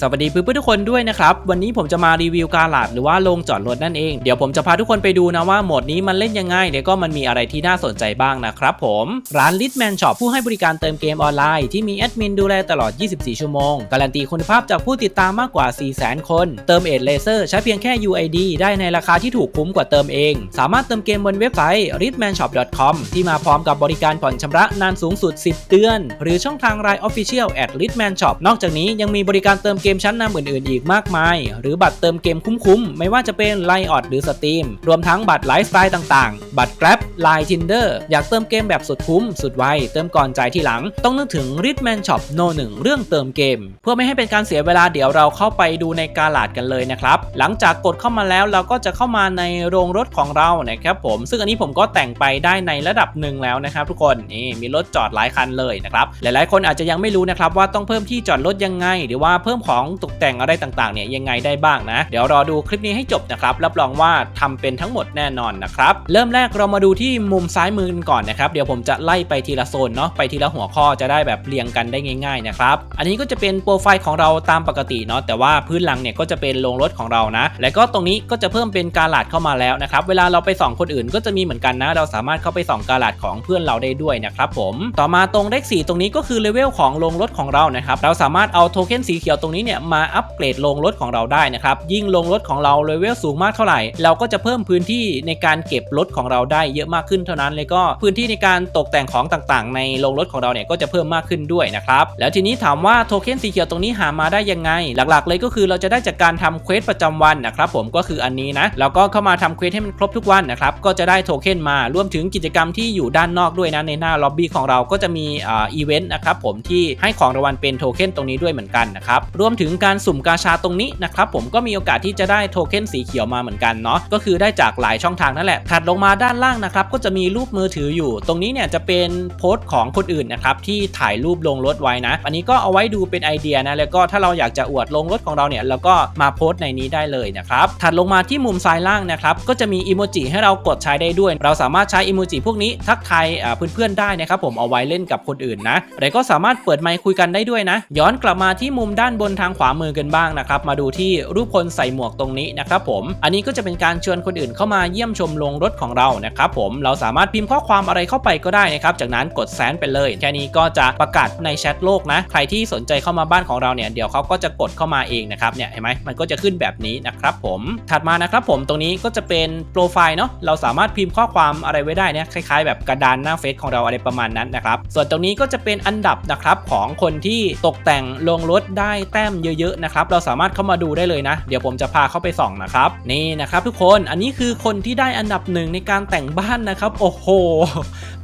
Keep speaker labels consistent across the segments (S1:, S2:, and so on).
S1: สวัสดีเพื่อนๆทุกคนด้วยนะครับ วันนี้ผมจะมารีวิวการลาดหรือว่าโรงจอดรถนั่นเอง เดี๋ยวผมจะพาทุกคนไปดูนะว่าโหมดนี้มันเล่นยังไงเดี๋ยวก็มันมีอะไรที่น่าสนใจบ้างนะครับผม ร้าน Litman Shop ผู้ให้บริการเติมเกมออนไลน์ที่มีแอดมินดูแลตลอด 24 ชั่วโมง การันตีคุณภาพจากผู้ติดตามมากกว่า 400,000 คน เติมเอทเลเซอร์ใช้เพียงแค่ UID ได้ในราคาที่ถูกคุ้มกว่าเติมเอง สามารถเติมเกมบนเว็บไซต์ litmanshop.com ที่มาพร้อมกับบริการผ่อนชำระนานสูงสุด 10 เดือน หรือช่องทาง Line Official at Litman Shop นอกจากนี้ยังมีบริการเติมเกมชั้นนำอื่นๆอีกมากมาย หรือบัตรเติมเกมคุ้มๆ ไม่ว่าจะเป็น Line ออดหรือ Steam รวมทั้งบัตรไลฟ์สไตล์ต่างๆ บัตร Grab Line Tinder อยากเติมเกมแบบสุดคุ้ม สุดไว เติมก่อนจ่ายทีหลัง ต้องนึกถึง Ritman Shop No 1เรื่องเติมเกม เพื่อไม่ให้เป็นการเสียเวลาเดี๋ยวเราเข้าไปดูในกาลาดกันเลยนะครับ หลังจากกดเข้ามาแล้วเราก็จะเข้ามาในโรงรถของเรานะครับผม ซึ่งอันนี้ผมก็แต่งไปได้ในระดับหนึ่งแล้วนะครับทุกคนนี่มีรถจอดหลายคันเลยนะครับหลายๆ คนอาจจะยังไม่รู้นะครับว่าต้องเพิ่มที่จอดรถยังไง หรือว่าเพิ่มของตกแต่งอะไรต่างๆเนี่ยยังไงได้บ้างนะ เดี๋ยวรอดูคลิปนี้ให้จบนะครับรับรองว่าทำเป็นทั้งหมดแน่นอนนะครับเริ่มแรกเรามาดูที่มุมซ้ายมือกันก่อนนะครับเดี๋ยวผมจะไล่ไปทีละโซนเนาะไปทีละหัวข้อจะได้แบบเรียงกันได้ง่ายๆนะครับอันนี้ก็จะเป็นโปรไฟล์ของเราตามปกติเนาะแต่ว่าพื้นหลังเนี่ยก็จะเป็นโรงรถของเรานะ และก็ตรงนี้ก็จะเพิ่มเป็นการลาดเข้ามาแล้วนะครับเวลาเราไปส่องคนอื่นก็จะมีเหมือนกันนะ เราสามารถเข้าไปส่องการลาดของเพื่อนเราได้ด้วยนะครับผมต่อมาตรงเลขสีตรงนี้ก็คือเลเวลของโรงรถของเรานะครับเราสามารถเอาโทเค็นสีเขียวตรงนี้เนี่ยมาอัปเกรดโรงรถของเราได้นะครับยิ่งโรงรถของเราเลเวลสูงมากเท่าไหร่ เราก็จะเพิ่มพื้นที่ในการเก็บรถของเราได้เยอะมากขึ้นเท่านั้นเลยก็พื้นที่ในการตกแต่งของต่างๆ ในโรงรถของเราเนี่ยก็จะเพิ่มมากขึ้นด้วยนะครับแล้วทีนี้ถามว่าโทเค็นสีเขียวตรงนี้หามาได้ยังไง หลักๆ เลยก็คือเราจะได้จากการทำเควสประจำวันนะครับผมก็คืออันนี้นะแล้วก็เข้ามาทำเควสให้มันครบทุกวันนะครับก็จะได้โทเค็นมารวมถึงกิจกรรมที่อยู่ด้านนอกด้วยนะในหน้าล็อบบี้ของเราก็จะมีอ่าอีเวนต์นะครับผมที่ให้ของรางวัลเป็นโทเค็นตรงนี้ด้วยเหมือนกันนะครับรวมถึงการสุ่มกาชาตรงนี้นะครับผมก็มีโอกาสที่จะได้โทเค็นสีเขียวมาเหมือนกันเนาะก็คือได้จากหลายช่องทางนั่นแหละถัดลงมาด้านล่างนะครับก็จะมีรูปมือถืออยู่ ตรงนี้เนี่ยจะเป็นโพสต์ของคนอื่นนะครับที่ถ่ายรูปลงรถไว้นะ อันนี้ก็เอาไว้ดูเป็นไอเดียนะแล้วก็ถ้าเราอยากจะอวดลงรถของเราเนี่ยเราก็มาโพสต์ในนี้ได้เลยนะครับถัดลงมาที่มุมซ้ายล่างนะครับก็จะมีอีโมจิให้เรากดใช้ได้ด้วย เราสามารถใช้อีโมจิพวกนี้ทักทายเพื่อนๆได้นะครับผมเอาไว้เล่นกับคนอื่นนะแล้วก็สามารถเปิดไมค์คุยกันได้ด้วยนะ ย้อนกลับมาที่มุมด้านบนทางขวามือกันบ้างนะครับ มาดูที่รูปคนใส่หมวกตรงนี้นะครับผม อันนี้ก็จะเป็นการชวนคนอื่นเข้ามาเยี่ยมชมโรงรถของเรานะครับผม เราสามารถพิมพ์ข้อความอะไรเข้าไปก็ได้นะครับ จากนั้นกดแซนไปเลย แค่นี้ก็จะประกาศในแชทโลกนะ ใครที่สนใจเข้ามาบ้านของเราเนี่ย เดี๋ยวเขาก็จะกดเข้ามาเองนะครับ เนี่ยเห็นไหมมันก็จะขึ้นแบบนี้นะครับผม ถัดมานะครับผม ตรงนี้ก็จะเป็นโปรไฟล์เนาะ เราสามารถพิมพ์ข้อความอะไรไว้ได้เนี่ยคล้ายๆ แบบกระดานหน้าเฟซของเราอะไรประมาณนั้นนะครับ ส่วนตรงนี้ก็จะเป็นอันดับนะครับของคนที่ตกแต่งลงรถได้แต้มเยอะๆนะครับเราสามารถเข้ามาดูได้เลยนะ เดี๋ยวผมจะพาเข้าไปส่องนะครับนี่นะครับทุกคนอันนี้คือคนที่ได้อันดับหนึ่งในการแต่งบ้านนะครับ โอ้โห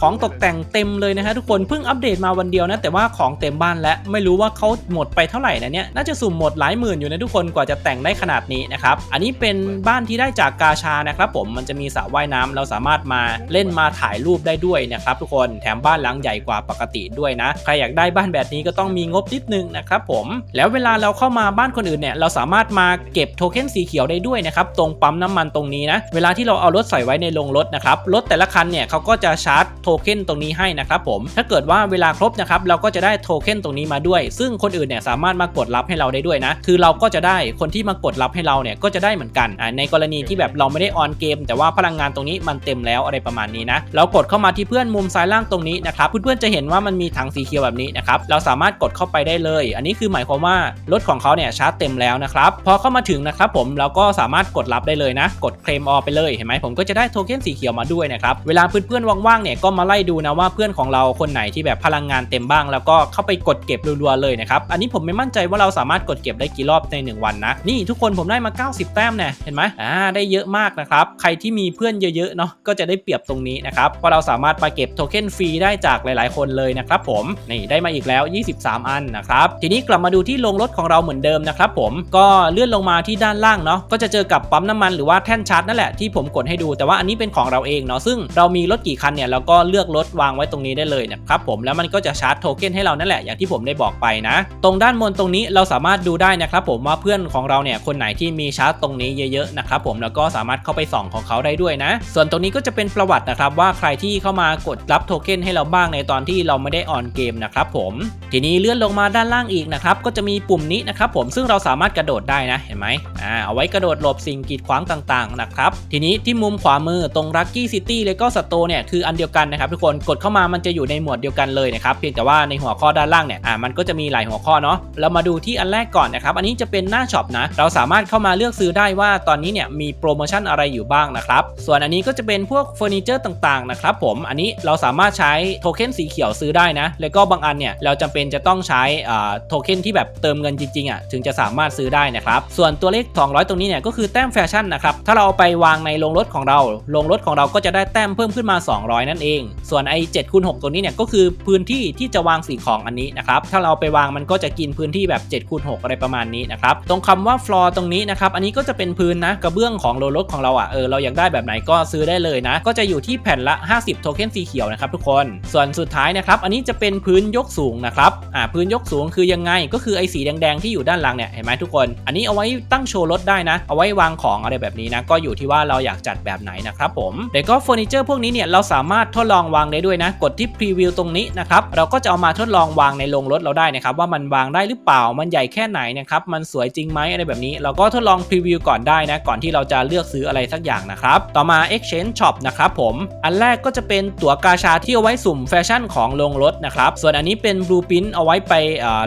S1: ของตกแต่งเต็มเลยนะฮะทุกคนเพิ่งอัปเดตมาวันเดียวนะ แต่ว่าของเต็มบ้านแล้วไม่รู้ว่าเขาหมดไปเท่าไหร่นะเนี่ยน่าจะสุ่มหมดหลายหมื่นอยู่นะทุกคนกว่าจะแต่งได้ขนาดนี้นะครับอันนี้เป็นบ้านที่ได้จากกาชานะครับผมมันจะมีสระว่ายน้ำเราสามารถมาเล่นมาถ่ายรูปได้ด้วยนะครับทุกคนแถมบ้านหลังใหญ่กว่าปกติด้วยนะใครอยากได้บ้านแบบนี้ก็ต้องมีงบนิดนึงนะครับผมแล้วเวลาเราเข้ามาบ้านคนอื่นเนี่ยเราสามารถมาเก็บโทเค็นสีเขียวได้ด้วยนะครับตรงปั๊มน้ำมันตรงนี้นะเวลาที่เราเอารถใส่ไว้ในโรงรถนะครับรถแต่ละคันเนี่ยเขาก็จะชาร์จโทเค็นตรงนี้ให้นะครับผม ถ้าเกิดว่าเวลาครบนะครับเราก็จะได้โทเค็นตรงนี้มาด้วย ซึ่งคนอื่นเนี่ยสามารถมากดรับให้เราได้ด้วยนะ คือเราก็จะได้คนที่มากดรับให้เราเนี่ยก็จะได้เหมือนกัน ในกรณีที่แบบเราไม่ได้ออนเกม แต่ว่าพลังงานตรงนี้มันเต็มแล้วอะไรประมาณนี้นะ เรากดเข้ามาที่เพื่อนมุมซ้ายล่างตรงนี้นะครับ เพื่อนๆจะเห็นว่ามันมีถังสีเขียวแบบนี้นะครับ เราสามารถกดเข้าไปได้เลย อันนี้คือหมายความว่ารถของเขาเนี่ยชาร์จเต็มแล้วนะครับ พอเข้ามาถึงนะครับผมเราก็สามารถกดรับได้เลยนะ กดเคลมออไปเลย เห็นไหมผมก็จะได้โทเค็นสีเขียวมาด้วยนะครับ เวลาเพื่อนๆว่างๆเนี่ยก็มาไล่ดูนะว่าเพื่อนของเราคนไหนที่แบบพลังงานเต็มบ้าง แล้วก็เข้าไปกดเก็บรัวๆเลยนะครับอันนี้ผมไม่มั่นใจว่าเราสามารถกดเก็บได้กี่รอบใน 1 วันนะนี่ทุกคนผมได้มา 90 แต้มเนี่ยเห็นไหมอ่าได้เยอะมากนะครับใครที่มีเพื่อนเยอะๆเนาะก็จะได้เปรียบตรงนี้นะครับเพราะเราสามารถไปเก็บโทเค็นฟรีได้จากหลายๆ คนเลยนะครับผมนี่ได้มาอีกแล้ว 23 อันนะครับทีนี้กลับมาดูที่โรงรถของเราเหมือนเดิมนะครับผมก็เลื่อนลงมาที่ด้านล่างเนาะก็จะเจอกับปั๊มน้ำมันหรือว่าแท่นชาร์จนั่นแหละที่ผมกดให้ดู แต่ว่าอันนี้เป็นของเราเองเนาะซึ่งเรามีรถกี่คันเนี่ยเราก็เลือกรถวางไว้ตรงนี้ได้เลยนะครับผมแล้วมันก็จะชาร์จโทเค็นให้เรานั่นแหละอย่างที่ผมได้บอกไปนะ ตรงด้านบนตรงนี้เราสามารถดูได้นะครับผมว่าเพื่อนของเราเนี่ยคนไหนที่มีชาร์จตรงนี้เยอะๆนะครับผมแล้วก็สามารถเข้าไปส่องของเขาได้ด้วยนะ ส่วนตรงนี้ก็จะเป็นประวัตินะครับว่าใครที่เข้ามากดรับโทเค็นให้เราบ้างในตอนที่เราไม่ได้ออนเกมนะครับผมทีนี้เลื่อนลงมาด้านล่างอีกนะครับก็จะมีปุ่มนี้นะครับผมซึ่งเราสามารถกระโดดได้นะเห็นไหมอ่าเอาไว้กระโดดหลบสิ่งกีดขวางต่างๆนะครับทีนี้ที่มุมขวามือตรง Lucky City แล้วก็สโตเนี่ยคืออันเดียวกันนะครับทุกคนกดเข้ามามันจะอยู่ในหมวดเดียวกันเลยนะครับเพียงแต่ว่าในหัวข้อด้านล่างเนี่ยอ่ามันก็จะมีหลายหัวข้อเนาะเรามาดูที่อันแรกก่อนนะครับอันนี้จะเป็นหน้าช็อปนะเราสามารถเข้ามาเลือกซื้อได้ว่าตอนนี้เนี่ยมีโปรโมชั่นอะไรอยู่บ้างนะครับส่วนอันนี้ก็จะเป็นพวกเฟอร์นิเจอร์ต่างๆนะครับผมอันนี้เราสามารถใช้โทเค็นสีเขียวซื้อได้นะแล้วก็บางอันเนี่ยเราจำเป็นจะต้องใช้อ่าโทเค็นที่แบบเติมเงินจริงๆอะถึงจะสามารถซื้อได้นะครับส่วนตัวเลข 200 ตรงนี้เนี่ยก็คือแต้มแฟชั่นนะครับถ้าเราเอาไปวางในโรงรถของเราโรงรถของเราก็จะได้แต้มเพิ่มขึ้นมา 200 นั่นเองส่วนไอ้7คูณ6ตัวนี้เนี่ยก็คือพื้นที่ที่จะวางสิ่งของอันนี้นะครับถ้าเราไปวางมันก็จะกินพื้นที่แบบ7คูณ6อะไรประมาณนี้นะครับตรงคำว่า floor ตรงนี้นะครับอันนี้ก็จะเป็นพื้นนะกระเบื้องของโรงรถของเราอะเออเราอยากได้แบบไหนก็ซื้อได้เลยนะ ก็จะอยู่ที่แผ่นละ 50 โทเค็นสีเขียวนะครับทุกคนส่วนสุดท้ายนะครับอันนี้จะเป็นพื้นยกสูงนะครับอ่าพื้นยกสูงคือยังไงก็คือไอ้สีแดงๆที่อยู่ด้านหลังเนี่ยเห็นไหมทุกคน อันนี้เอาไว้ตั้งโชว์รถได้นะ เอาไว้วางของอะไรแบบนี้นะก็อยู่ที่ว่าเราอยากจัดแบบไหนนะครับผมแต่ก็เฟอร์นิเจอร์พวกนี้เนี่ยเราสามารถทดลองวางได้ด้วยนะ กดที่พรีวิวตรงนี้นะครับเราก็จะเอามาทดลองวางในโรงรถเราได้นะครับว่ามันวางได้หรือเปล่ามันใหญ่แค่ไหนนะครับมันสวยจริงไหมอะไรแบบนี้ เราก็ทดลองพรีวิวก่อนได้นะก่อนที่เราจะเลือกซื้ออะไรสักอย่างนะครับต่อมา Exchange Shop นะครับผมอันแรกก็จะเป็นตั๋วกาชาที่เอาไว้สุ่มแฟชั่นของโรงรถนะครับส่วนอันนี้เป็นบลูพินเอาไว้ไป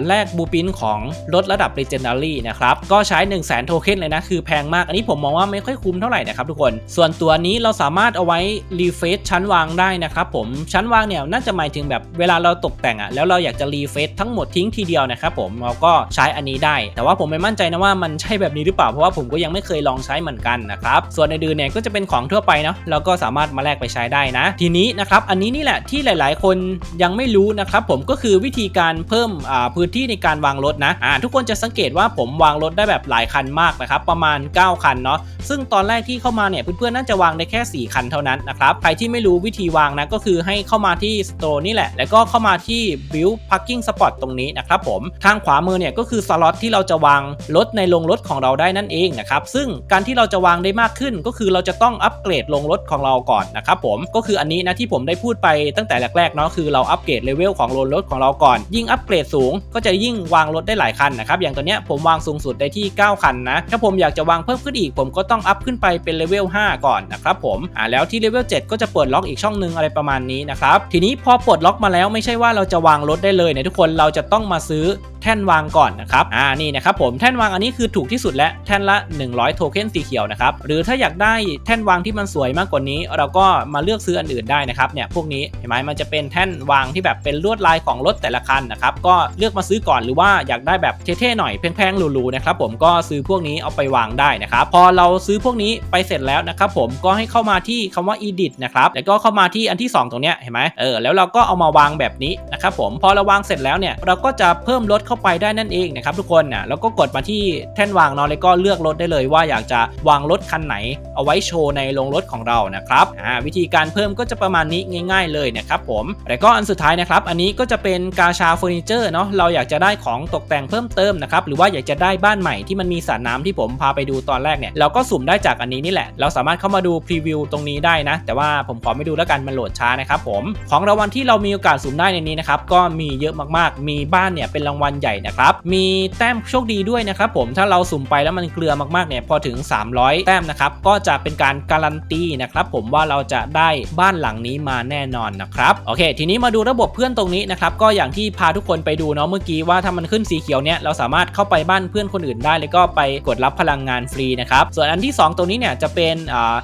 S1: แลกบลูพินของรถระดับ Legendary นะครับก็ใช้ 1 0 0 0 0แสนโทเค็นเลยนะคือแพงมากอันนี้ผมมองว่าไม่ค่อยคุ้มเท่าไหร่นะครับทุกคน ส่วนตัวนี้เราสามารถเอาไว้รีเฟซชั้นวางได้นะครับผมชั้นวางเนี่ยน่าจะหมายถึงแบบเวลาเราตกแต่งอะแล้วเราอยากจะรีเฟซทั้งหมดทิ้งทีเดียวนะครับผมเราก็ใช้อันนี้ได้ แต่ว่าผมไม่มั่นใจนะว่ามันใช่แบบนี้หรือเปล่าเพราะว่าผมก็ยังไม่เคยลองใช้เหมือนกันนะครับส่วนในดืนเนี่ยก็จะเป็นของทั่วไปเนาะเราก็สามารถมาแลกไปใช้ได้นะ ทีนี้นะครับอันนี้นี่แหละที่หลาย ๆ คนยังไม่รู้นะครับผมก็คือวิธีการเพิ่มพื้นที่ในการวางรถนะอ่าทุกคนจะสังเกตว่าผมวางรถได้แบบหลายคันมากนะครับประมาณ 9 คันเนาะซึ่งตอนแรกที่เข้ามาเนี่ยเพื่อนๆน่าจะวางได้แค่ 4 คันเท่านั้นนะครับใครที่ไม่รู้วิธีวางนะก็คือให้เข้ามาที่สโตร์นี่แหละ แล้วก็เข้ามาที่ build parking spot ตรงนี้นะครับผมทางขวามือเนี่ยก็คือสล็อตที่เราจะวางรถในโรงรถของเราได้นั่นเองนะครับซึ่งการที่เราจะวางได้มากขึ้น ก็คือเราจะต้องอัปเกรดโรงรถของเราก่อนนะครับผมก็คืออันนี้นะที่ผมได้พูดไปตั้งแต่แรกๆเนาะคือเราอัปเกรดเลเวลของโรงรถของเราก่อน ยิ่งอัปเกรดสูง ก็จะยิ่งวางรถได้หลายคันนะครับอย่างตัวเนี้ยผมวางสูงสุดได้ที่ 9 คันนะถ้าผมอยากจะวางเพิ่มขึ้นอีก ผมก็ต้องอัพขึ้นไปเป็นเลเวล5ก่อนนะครับผมอ่าแล้วที่เลเวล7ก็จะเปิดล็อกอีกช่องหนึงอะไรประมาณนี้นะครับ ทีนี้พอปลดล็อกมาแล้วไม่ใช่ว่าเราจะวางรถได้เลยนะทุกคนเราจะต้องมาซื้อ แท่นวางก่อนนะครับอ่านี่นะครับผมแท่นวางอันนี้คือถูกที่สุดและแท่นละ 100 โทเค็นสีเขียวนะครับหรือถ้าอยากได้แท่นวางที่มันสวยมากกว่านี้ เราก็มาเลือกซื้ออันอื่นได้นะครับเนี่ยพวกนี้เห็นไหมมันจะเป็นแท่นวางที่แบบเป็นลวดลายของรถแต่ละคันนะครับก็เลือกมาซื้อก่อนหรือว่าอยากได้แบบเท่ๆหน่อยแพงๆหรูๆนะครับผมก็ซื้อพวกนี้เอาไปวางได้นะครับพอเราซื้อพวกนี้ไปเสร็จแล้วนะครับผมก็ให้เข้ามาที่คำว่า edit นะครับแล้วก็เข้ามาที่อันที่ 2 ตรงเนี้ยเห็นไหมเออแล้วเราก็เอามาวางแบบนี้นะครับผมพอเราวางเสร็จแล้วเนี่ยเราก็จะเพิ่มรถเข้าไปได้นั่นเองนะครับทุกคนนะแล้วก็กดมาที่แท่นวางเนาะแล้วก็เลือกรถได้เลยว่าอยากจะวางรถคันไหน เอาไว้โชว์ในโรงรถของเรานะครับอ่าวิธีการเพิ่มก็จะประมาณนี้ง่าย ๆ เลยนะครับผมแล้วก็อันสุดท้ายนะครับ อันนี้ก็จะเป็นกาชาเฟอร์นิเจอร์เนาะเราอยากจะได้ของตกแต่งเพิ่มเติมนะครับหรือว่าอยากจะได้บ้านใหม่ที่มันมีสระน้ำที่ผมพาไปดูตอนแรกเนี่ยเราก็สุ่มได้จากอันนี้นี่แหละ เราสามารถเข้ามาดูพรีวิวตรงนี้ได้นะ แต่ว่าผมขอไม่ดูแล้วกันมันโหลดช้านะครับผมของรางวัลที่เรามีโอกาสสุ่มได้ในนี้นะครับก็มีเยอะมากๆ มีบ้านเนี่ยเป็นรางวัลใหญ่นะครับ มีแต้มโชคดีด้วยนะครับผมถ้าเราสุ่มไปแล้วมันเกลือมากๆเนี่ยพอถึง 300 แต้มนะครับก็จะเป็นการการันตีนะครับผมว่าเราจะได้บ้านหลังนี้มาแน่นอนนะครับโอเค ทีนี้มาดูระบบเพื่อนตรงนี้นะครับก็อย่างที่พาทุกคนไปดูเนาะเมื่อกี้ว่าถ้ามันขึ้นสีเขียวเนี่ยเราสามารถเข้าไปบ้านเพื่อนคนอื่นได้ แล้วก็ไปกดรับพลังงานฟรีนะครับส่วนอันที่ 2 ตรงนี้เนี่ยจะเป็น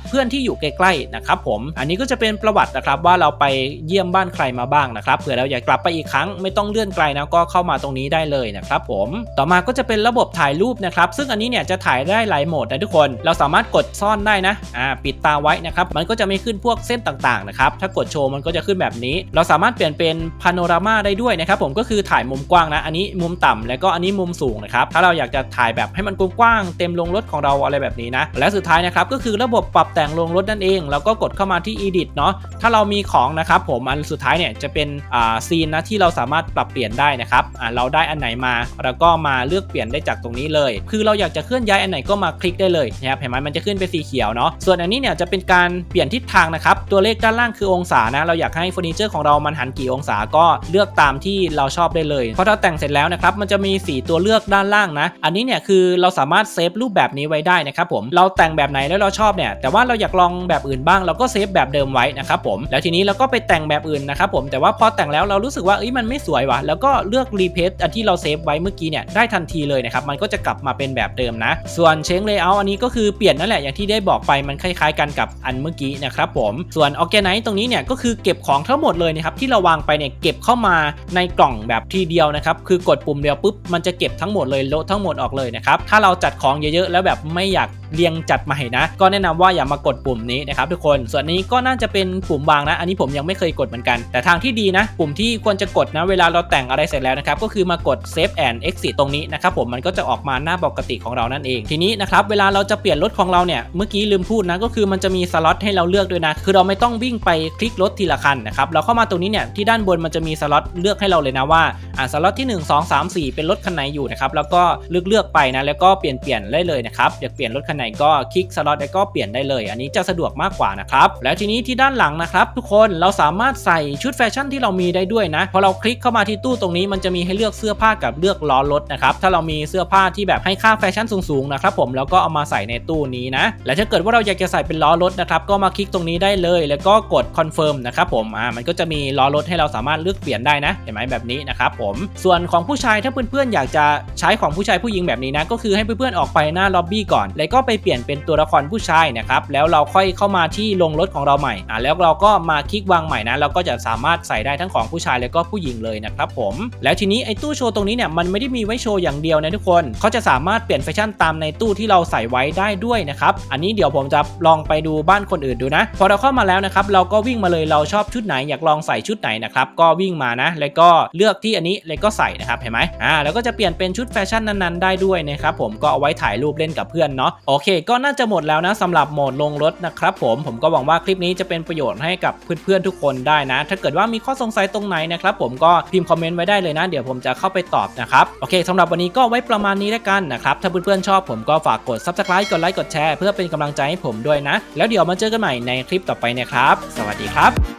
S1: เพื่อนที่อยู่ใกล้ๆนะครับผมอันนี้ก็จะเป็นประวัตินะครับว่าเราไปเยี่ยมบ้านใครมาบ้างนะครับเผื่อเราอยากกลับไปอีกครั้งไม่ต้องเลื่อนไกลนะก็เข้ามาตรงนี้ได้เลยนะครับผม ต่อมาก็จะเป็นระบบถ่ายรูปนะครับ ซึ่งอันนี้เนี่ยจะถ่ายได้หลายโหมดนะทุกคน เราสามารถกดซ่อนได้นะ อ่า ปิดตาไว้นะครับ มันก็จะไม่ขึ้นพวกเส้นต่างๆนะครับ ถ้ากดโชว์มันก็จะขึ้นแบบนี้ เราสามารถเปลี่ยนเป็นพาโนรามาได้ด้วยนะครับ ผมก็คือถ่ายมุมกว้างนะ อันนี้มุมต่ำแล้วก็อันนี้มุมสูงนะครับ ถ้าเราอยากจะถ่ายแบบให้มันกว้างเต็มลงรถของเราอะไรแบบนี้นะ และสุดท้ายนะครับก็คือระบบปรับแต่งลงรถนั่นเองเราก็กดเข้ามาที่ edit เนาะ ถ้าเรามีของนะครับผม อันสุดท้ายเนี่ยจะเป็น อ่า ซีนนะที่เราสามารถปรับเปลี่ยนได้นะครับ อ่า เราได้อันนไหนมาแล้วก็มาเลือกเปลี่ยนได้จากตรงนี้เลย คือเราอยากจะเคลื่อนย้ายอันไหนก็มาคลิกได้เลยนะครับเห็นไหมมันจะขึ้นเป็นสีเขียวเนาะส่วนอันนี้เนี่ยจะเป็นการเปลี่ยนทิศทางนะครับตัวเลขด้านล่างคือองศานะเราอยากให้เฟอร์นิเจอร์ของเรามันหันกี่องศาก็เลือกตามที่เราชอบได้เลยพอเราแต่งเสร็จแล้วนะครับมันจะมีสีตัวเลือกด้านล่างนะ อันนี้เนี่ยคือเราสามารถเซฟรูปแบบนี้ไว้ได้นะครับผมเราแต่งแบบไหนแล้วเราชอบเนี่ยแต่ว่าเราอยากลองแบบอื่นบ้างเราก็เซฟแบบเดิมไว้นะครับผมแล้วทีนี้เราก็ไปแต่งแบบอื่นนะครับผมแต่ว่าพอแต่งแล้วเรารู้สึกว่าเอ้ยมันไม่สวยวะแล้วก็เลือกรีเพสอันที่ที่เราเซฟไว้เมื่อกี้เนี่ยได้ทันทีเลยนะครับมันก็จะกลับมาเป็นแบบเดิมนะ ส่วนเชงเลเยอร์อันนี้ก็คือเปลี่ยนนั่นแหละอย่างที่ได้บอกไปมันคล้ายๆกันกับอันเมื่อกี้นะครับผมส่วนออแกไนตรงนี้เนี่ยก็คือเก็บของทั้งหมดเลยนะครับที่เราวางไปเนี่ยเก็บเข้ามาในกล่องแบบทีเดียวนะครับคือกดปุ่มเดียวปุ๊บมันจะเก็บทั้งหมดเลยโลทั้งหมดออกเลยนะครับถ้าเราจัดของเยอะๆแล้วแบบไม่อยากเรียงจัดใหม่นะ ก็แนะนำว่าอย่ามากดปุ่มนี้นะครับทุกคนส่วนนี้ก็น่าจะเป็นปุ่มวางนะ อันนี้ผมยังไม่เคยกดเหมือนกัน แต่ทางที่ดีนะ ปุ่มที่ควรจะกดนะ เวลาเราแต่งอะไรเสร็จแล้วนะครับก็คือมากด save and exit ตรงนี้นะครับผมมันก็จะออกมาหน้าปกติของเรานั่นเอง ทีนี้นะครับเวลาเราจะเปลี่ยนรถของเราเนี่ยเมื่อกี้ลืมพูดนะก็คือมันจะมีสล็อตให้เราเลือกด้วยนะ คือเราไม่ต้องวิ่งไปคลิกรถทีละคันนะครับเราเข้ามาตรงนี้เนี่ยที่ด้านบนมันจะมีสล็อตเลือกให้เราเลยนะว่าอ่าสล็อตที่ 1 2 3 4 เป็นรถคันไหนอยู่นะครับแล้วก็เลือกเลือกไปนะแล้วก็เปลี่ยนเปลี่ยนได้เลยนะครับอยากเปลี่ยนรถคันไหนก็คลิกสล็อตแล้วก็เปลี่ยนได้เลย อันนี้จะสะดวกมากกว่านะครับแล้วทีนี้ที่ด้านหลังนะครับทุกคนเราสามารถใส่ชุดแฟชั่นที่เรามีได้ด้วยนะพอเราคลิกเข้ามาที่ตู้ตรงนี้มันจะมีให้เลือกเสื้อผ้ากับเลือกล้อรถนะครับถ้าเรามีเสื้อผ้าที่แบบให้ค่าแฟชั่นสูงๆนะครับผมแล้วก็เอามาใส่ในตู้นี้นะและถ้าเกิดว่าเราอยากจะใส่เป็นล้อรถนะครับก็มาคลิกตรงนี้ได้เลย แล้วก็กดคอนเฟิร์มนะครับผมอ่ามันก็จะมีล้อรถให้เราสามารถเลือกเปลี่ยนได้นะเห็นไหมแบบนี้นะครับผมส่วนของผู้ชายถ้าเพื่อนๆอยากจะใช้ของผู้ชายผู้หญิงแบบนี้นะก็คือให้เพื่อนๆออกไปหน้าล็อบบี้ก่อน แล้วก็ไปเปลี่ยนเป็นตัวละครผู้ชายนะครับแล้วเราค่อยเข้ามาที่ลงรถของเราใหม่อ่าแล้วเราก็มาคลิกวางใหม่นะเราก็จะสามารถใส่ได้ทั้งของผู้ชายแล้วก็ผู้หญิงเลยนะครับผมแล้วทีนี้ไอ้ตู้โชว์ตรงนี้เนี่ยมันไม่ได้มีไว้โชว์อย่างเดียวนะทุกคนเขาจะสามารถเปลี่ยนแฟชั่นตามในตู้ที่เราใส่ไว้ได้ด้วยนะครับอันนี้เดี๋ยวผมจะลองไปดูบ้านคนอื่นดูนะ พอเราเข้ามาแล้วนะครับเราก็วิ่งมาเลยเราชอบชุดไหนอยากลองใส่ชุดไหนนะครับก็วิ่งมานะ แล้วก็เลือกที่อันนี้แล้วก็ใส่นะครับเห็นไหมอ่าแล้วก็จะเปลี่ยนเป็นชุดแฟชั่นนั้นๆได้ด้วยนะครับผมก็เอาไว้ถ่ายรูปเล่นกับเพื่อนเนาะโอเค ก็น่าจะหมดแล้วนะสำหรับโหมดลงรถนะครับผมผมก็หวังว่าคลิปนี้จะเป็นประโยชน์ให้กับเพื่อนๆทุกคนได้นะ ถ้าเกิดว่ามีข้อสงสัยตรงไหนนะครับผมก็พิมพ์คอมเมนต์ไว้ได้เลยนะ เดี๋ยวผมจะเข้าไปตอบนะครับ โอเคสำหรับวันนี้ก็ไว้ประมาณนี้แล้วกันนะครับ ถ้าเพื่อนๆชอบผมก็ฝากกด subscribe กดไลค์กดแชร์เพื่อเป็นกำลังใจให้ผมด้วยนะ แล้วเดี๋ยวมาเจอกันใหม่ในคลิปต่อไปนะครับ สวัสดีครับ